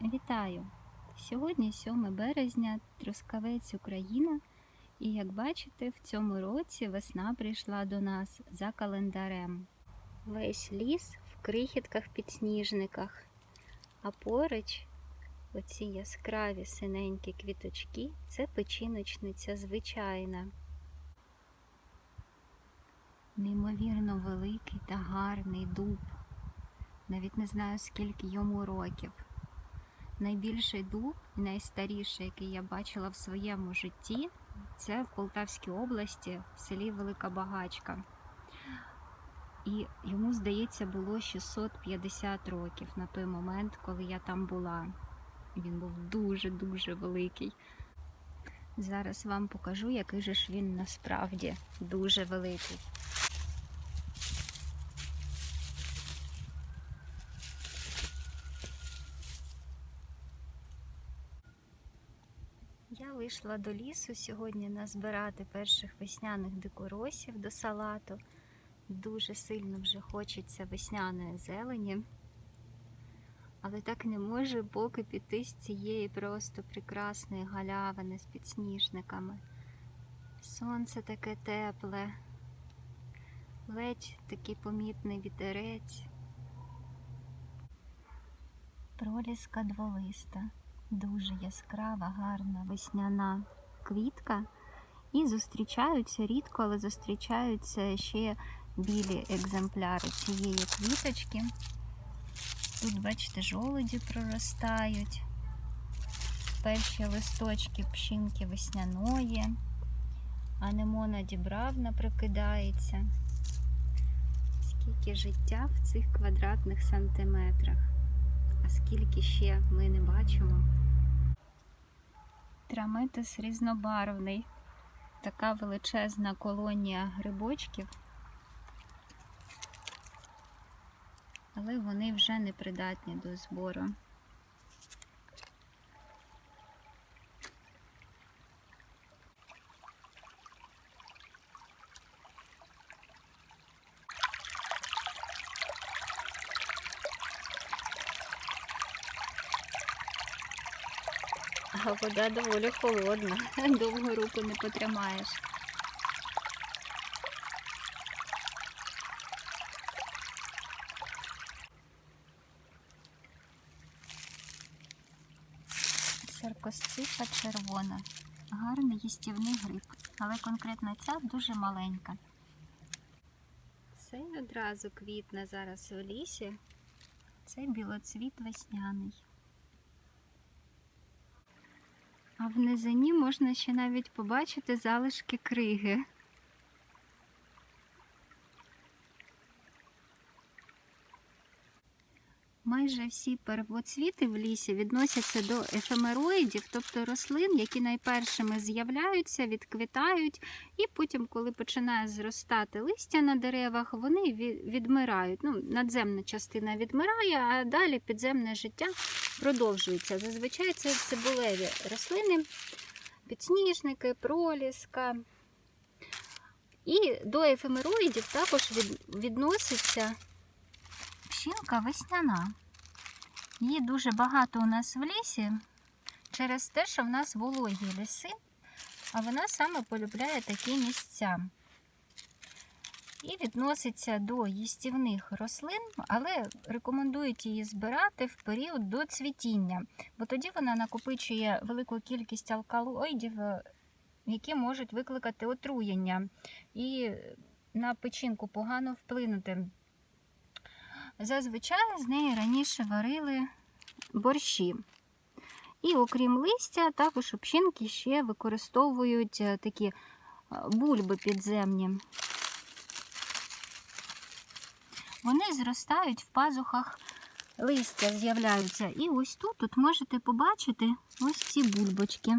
Вітаю! Сьогодні 7 березня, Трускавець, Україна. І як бачите, в цьому році весна прийшла до нас за календарем. Весь ліс в крихітках-підсніжниках, а поруч оці яскраві синенькі квіточки це печіночниця звичайна. Неймовірно великий та гарний дуб. Навіть не знаю, скільки йому років. Найбільший дуб і найстаріший, який я бачила в своєму житті, це в Полтавській області, в селі Велика Багачка. І йому, здається, було 650 років на той момент, коли я там була. Він був дуже-дуже великий. Зараз вам покажу, який же ж він насправді дуже великий. Я вийшла до лісу сьогодні назбирати перших весняних дикоросів до салату. Дуже сильно вже хочеться весняної зелені. Але так не можу поки піти з цієї просто прекрасної галявини з підсніжниками. Сонце таке тепле, ледь такий помітний вітерець. Проліска дволиста дуже яскрава, гарна весняна квітка. І зустрічаються рідко, але зустрічаються ще білі екземпляри цієї квіточки. Тут, бачите, жолуді проростають, перші листочки пшінки весняної, анемона дібравна прокидається. Скільки життя в цих квадратних сантиметрах, скільки ще ми не бачимо. Трамитис різнобарвний. Така величезна колонія грибочків. Але вони вже не придатні до збору. А вода доволі холодна, довго руку не потримаєш. Саркосцифа червона. Гарний їстівний гриб, але конкретно ця дуже маленька. Це одразу квітне зараз у лісі. Це білоцвіт весняний. А в низині можна ще навіть побачити залишки криги. Майже всі первоцвіти в лісі відносяться до ефемероїдів, тобто рослин, які найпершими з'являються, відквітають, і потім, коли починає зростати листя на деревах, вони відмирають. Ну, надземна частина відмирає, а далі підземне життя продовжується. Зазвичай це цибулеві рослини, підсніжники, проліска. І до ефемероїдів також відноситься пчілка весняна. Її дуже багато у нас в лісі через те, що в нас вологі ліси, а вона саме полюбляє такі місця. І відноситься до їстівних рослин, але рекомендують її збирати в період до цвітіння, бо тоді вона накопичує велику кількість алкалоїдів, е, які можуть викликати отруєння і на печінку погано вплинути. Зазвичай з неї раніше варили борщі. І окрім листя, також общинки ще використовують е, такі е, бульби підземні. Вони зростають в пазухах листя, з'являються. І ось тут от можете побачити ось ці бульбочки.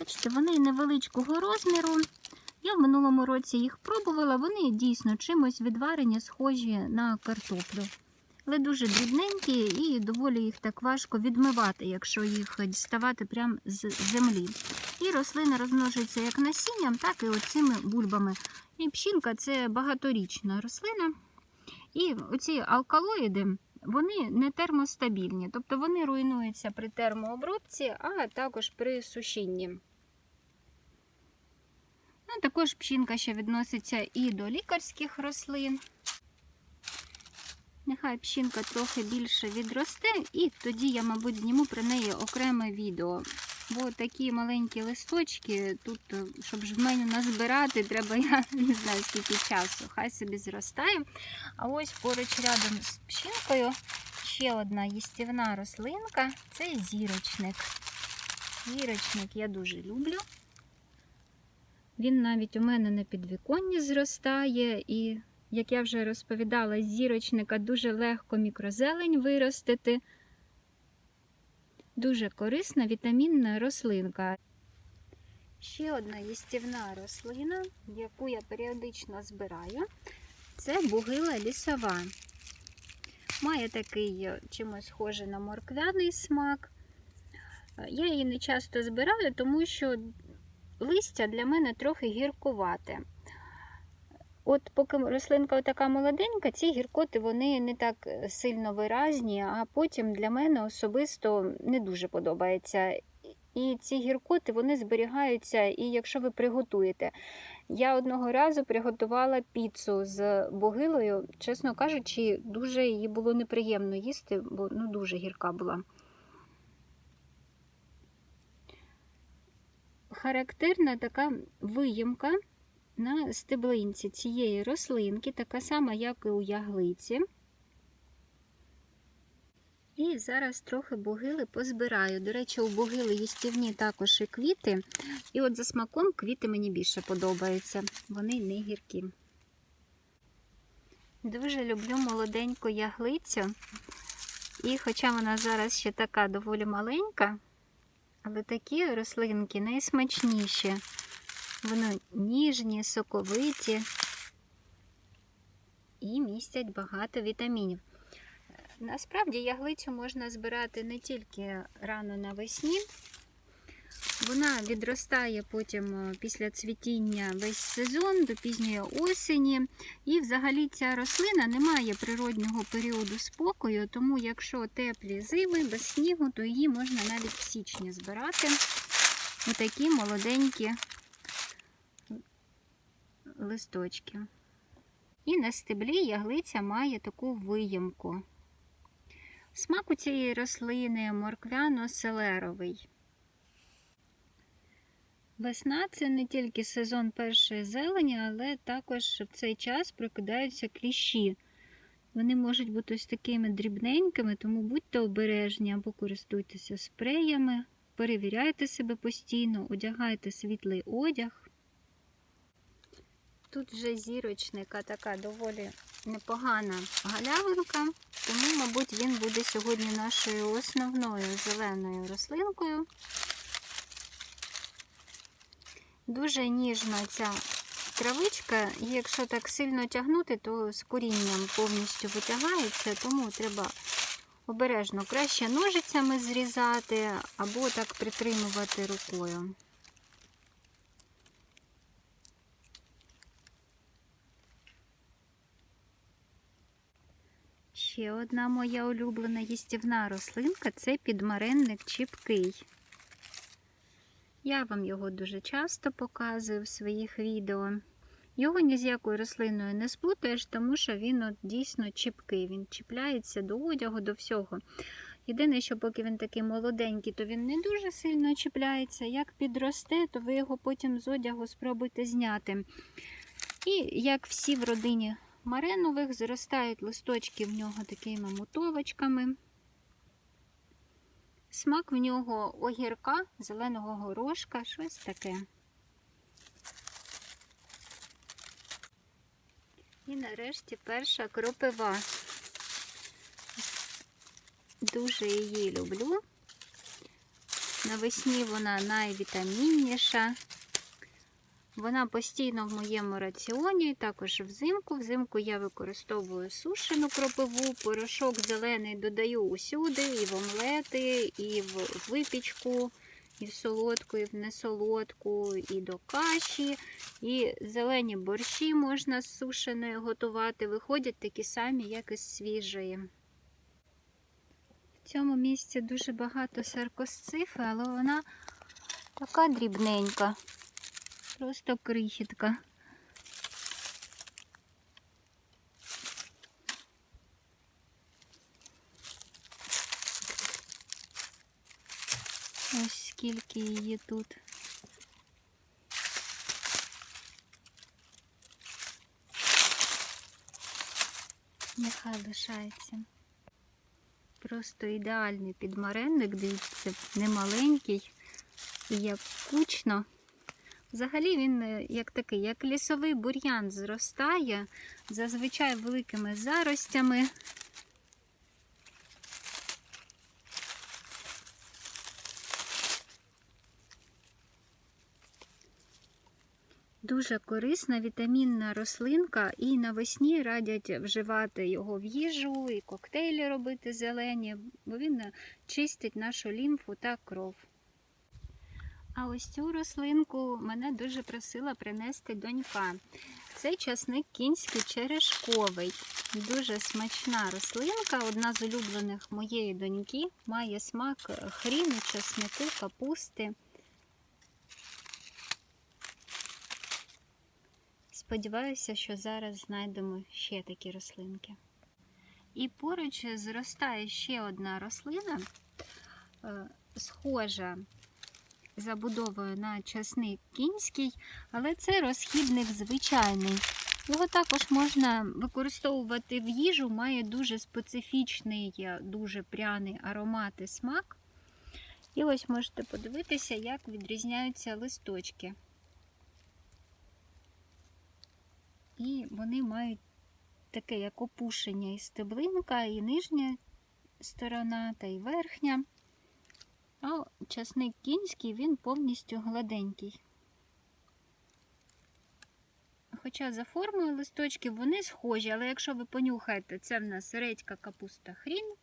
Бачите, вони невеличкого розміру. Я в минулому році їх пробувала, вони дійсно чимось відварені, схожі на картоплю. Але дуже дрібненькі і доволі їх так важко відмивати, якщо їх діставати прямо з землі. І рослини розмножуються як насінням, так і оцими бульбами. І пщінка це багаторічна рослина. І оці алкалоїди вони не термостабільні, тобто вони руйнуються при термообробці, а також при сушінні. Ну, також пчінка ще відноситься і до лікарських рослин. Нехай пчінка трохи більше відросте, і тоді я, мабуть, зніму про неї окреме відео. Бо такі маленькі листочки, тут, е, щоб в мене назбирати, треба я не знаю скільки часу. Хай собі зростає. А ось поруч рядом з пчінкою ще одна їстівна рослинка це зірочник. Зірочник я дуже люблю. Він навіть у мене на підвіконні зростає, і, як я вже розповідала, з зірочника дуже легко мікрозелень виростити. Дуже корисна вітамінна рослинка. Ще одна їстівна рослина, яку я періодично збираю, це бугила лісова. Має такий е, чимось схожий на морквяний смак. Я її не часто збираю, тому що листя для мене трохи гіркувате. От поки рослинка така молоденька, ці гіркоти вони не так е, сильно виразні, а потім для мене особисто не дуже подобається. І ці гіркоти вони зберігаються, і якщо ви приготуєте. Я одного разу приготувала піцу з богилою, чесно кажучи, дуже її було неприємно їсти, бо ну, дуже гірка була. Характерна така виїмка на стеблинці цієї рослинки, така сама, як і у яглиці. І зараз трохи богили позбираю. До речі, у богили їстівні також і квіти. І от за смаком квіти мені більше подобаються. Вони не гіркі. Дуже люблю молоденьку яглицю. І хоча вона зараз ще така доволі маленька, але такі рослинки найсмачніші. Вони ніжні, соковиті і містять багато вітамінів. Насправді яглицю можна збирати не тільки рано навесні, вона відростає потім е, після цвітіння весь сезон до пізньої осені. І взагалі ця рослина не має природнього періоду спокою, тому якщо теплі зими без снігу, то її можна навіть в січні збирати. Отакі молоденькі листочки. І на стеблі яглиця має таку виємку. Смак у цієї рослини морквяно-селеровий. Весна це не тільки сезон першої зелені, але також в цей час прокидаються кліщі. Вони можуть бути ось такими дрібненькими, тому будьте обережні або користуйтеся спреями, перевіряйте себе постійно, одягайте світлий одяг. Тут вже зірочника така доволі непогана галявинка, тому, мабуть, він буде сьогодні нашою основною зеленою рослинкою. Дуже ніжна ця травичка, і якщо так сильно тягнути, то з корінням повністю витягається, тому треба обережно краще ножицями зрізати або так притримувати рукою. Ще одна моя улюблена їстівна рослинка це підмаренник чіпкий. Я вам його дуже часто показую в своїх відео. Його ні з якою рослиною не сплутаєш, тому що він от дійсно чіпкий, він чіпляється до одягу, до всього. Єдине, що поки він такий молоденький, то він не дуже сильно чіпляється. Як підросте, то ви його потім з одягу спробуйте зняти. І як всі в родині маренових, зростають листочки в нього такими мотовочками. Смак в нього огірка, зеленого горошка, щось таке. І нарешті перша кропива. Дуже її люблю. Навесні вона найвітамінніша. Вона постійно в моєму раціоні, також взимку. Взимку я використовую сушену кропиву, порошок зелений додаю усюди, і в омлети, і в випічку, і в солодку, і в несолодку, і до каші. І зелені борщі можна з сушеної готувати. Виходять такі самі, як і з свіжої. В цьому місці дуже багато саркосцифи, але вона така дрібненька. Просто крихітка. Ось скільки її тут. Нехай лишається. Просто ідеальний підмаренник, дивіться, не маленький і як кучно. Взагалі він е, як такий, як лісовий бур'ян зростає, зазвичай великими заростями. Дуже корисна вітамінна рослинка, і навесні радять вживати його в їжу, і коктейлі робити зелені, бо він е, чистить нашу лімфу та кров. А ось цю рослинку мене дуже просила принести донька. Це часник кінський черешковий. Дуже смачна рослинка, одна з улюблених моєї доньки. Має смак хріну, часнику, капусти. Сподіваюся, що зараз знайдемо ще такі рослинки. І поруч зростає ще одна рослина, е, схожа забудовою на часник кінський, але це розхідник звичайний. Його також можна використовувати в їжу, має дуже специфічний, е, дуже пряний аромат і смак. І ось можете подивитися, як відрізняються листочки. І вони мають таке як опушення і стеблинка, і нижня сторона, та й верхня. А часник кінський, він повністю гладенький. Хоча за формою листочки вони схожі, але якщо ви понюхаєте, це в нас редька капуста хрін,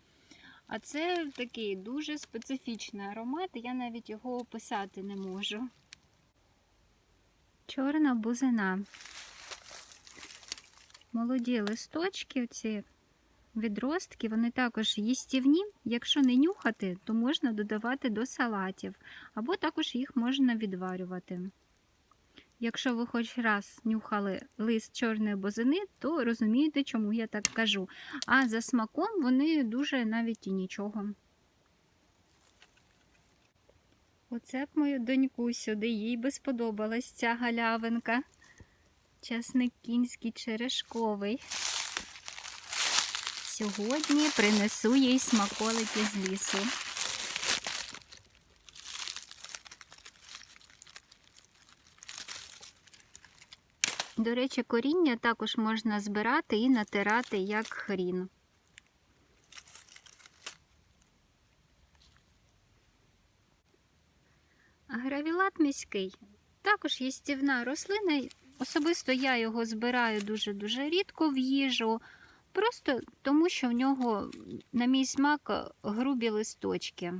а це такий дуже специфічний аромат, я навіть його описати не можу. Чорна бузина. Молоді листочки, ці відростки, вони також їстівні. Якщо не нюхати, то можна додавати до салатів, або також їх можна відварювати. Якщо ви хоч раз нюхали лист чорної бузини, то розумієте, чому я так кажу. А за смаком вони дуже навіть і нічого. Оце б мою доньку сюди, їй би сподобалась ця галявинка. Часник кінський черешковий. Сьогодні принесу їй смаколики з лісу. До речі, коріння також можна збирати і натирати як хрін. Гравілат міський також їстівна рослина. Особисто я його збираю дуже-дуже рідко в їжу, просто тому що в нього, на мій смак, грубі листочки.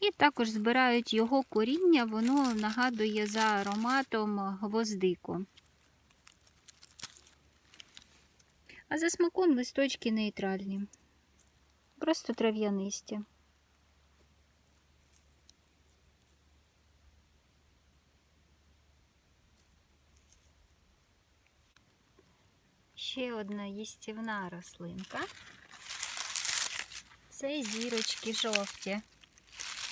І також збирають його коріння, воно нагадує за ароматом гвоздику. А за смаком листочки нейтральні, просто трав'янисті. Ще одна їстівна рослинка. Це зірочки жовті.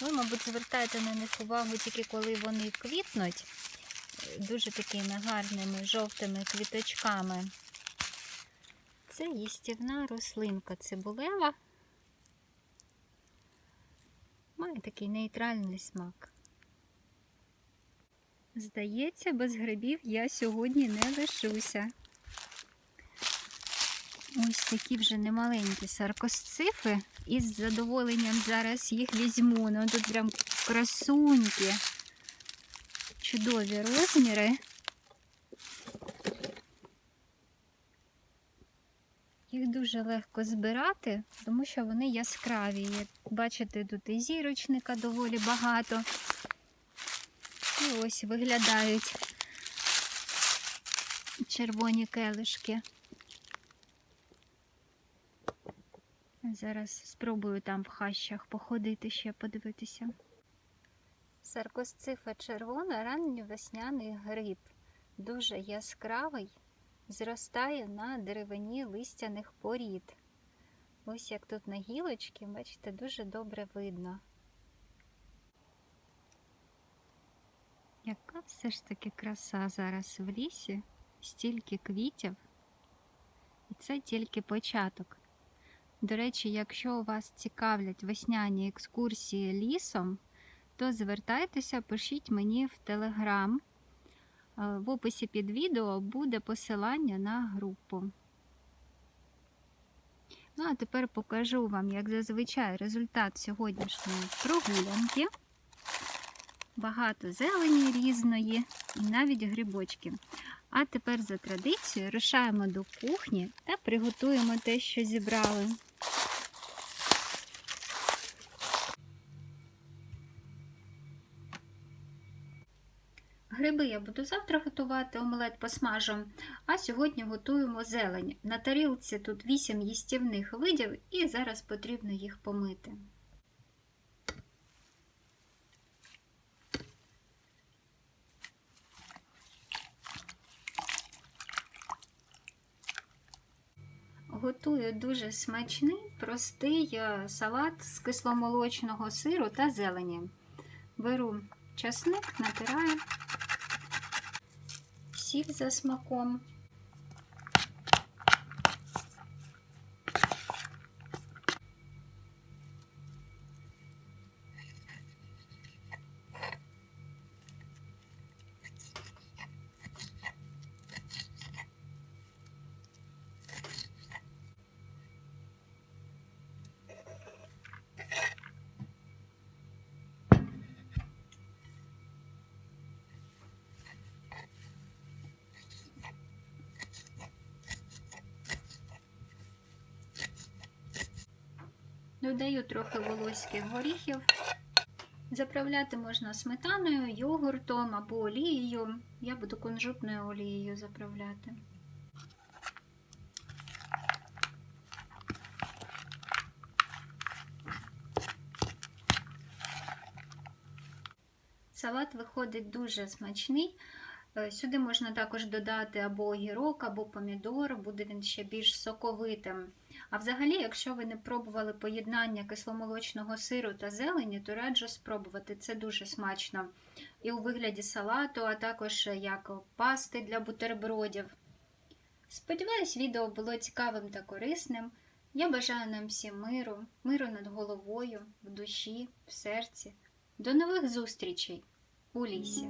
Ви, мабуть, звертаєте на них увагу тільки коли вони квітнуть, дуже такими гарними жовтими квіточками. Це їстівна рослинка цибулева. Має такий нейтральний смак. Здається, без грибів я сьогодні не лишуся. Ось такі вже немаленькі саркосцифи. І з задоволенням зараз їх візьму. Ну тут прям красуньки. Чудові розміри. Їх дуже легко збирати, тому що вони яскраві. Бачите, тут і зірочника доволі багато. І ось виглядають червоні келишки. Зараз спробую там в хащах походити ще подивитися. Саркосцифа червона ранньовесняний гриб. Дуже яскравий, зростає на деревині листяних порід. Ось як тут на гілочці, бачите, дуже добре видно. Яка все ж таки краса зараз в лісі, стільки квітів. І це тільки початок. До речі, якщо вас цікавлять весняні екскурсії лісом, то звертайтеся, пишіть мені в Телеграм. В описі під відео буде посилання на групу. Ну, а тепер покажу вам, як зазвичай, результат сьогоднішньої прогулянки. Багато зелені різної і навіть грибочки. А тепер за традицією рушаємо до кухні та приготуємо те, що зібрали. Гриби я буду завтра готувати, омлет посмажу, а сьогодні готуємо зелень. На тарілці тут 8 їстівних видів і зараз потрібно їх помити. Готую дуже смачний, простий е, салат з кисломолочного сиру та зелені. Беру часник, натираю, сіль за смаком. Додаю трохи волоських горіхів. Заправляти можна сметаною, йогуртом або олією. Я буду кунжутною олією заправляти. Салат виходить дуже смачний. Е, Сюди можна також додати або огірок, або помідор, буде він ще більш соковитим. А взагалі, якщо ви не пробували поєднання кисломолочного сиру та зелені, то раджу спробувати. Це дуже смачно. І у вигляді салату, а також як пасти для бутербродів. Сподіваюсь, відео було цікавим та корисним. Я бажаю нам всім миру, миру над головою, в душі, в серці. До нових зустрічей у лісі!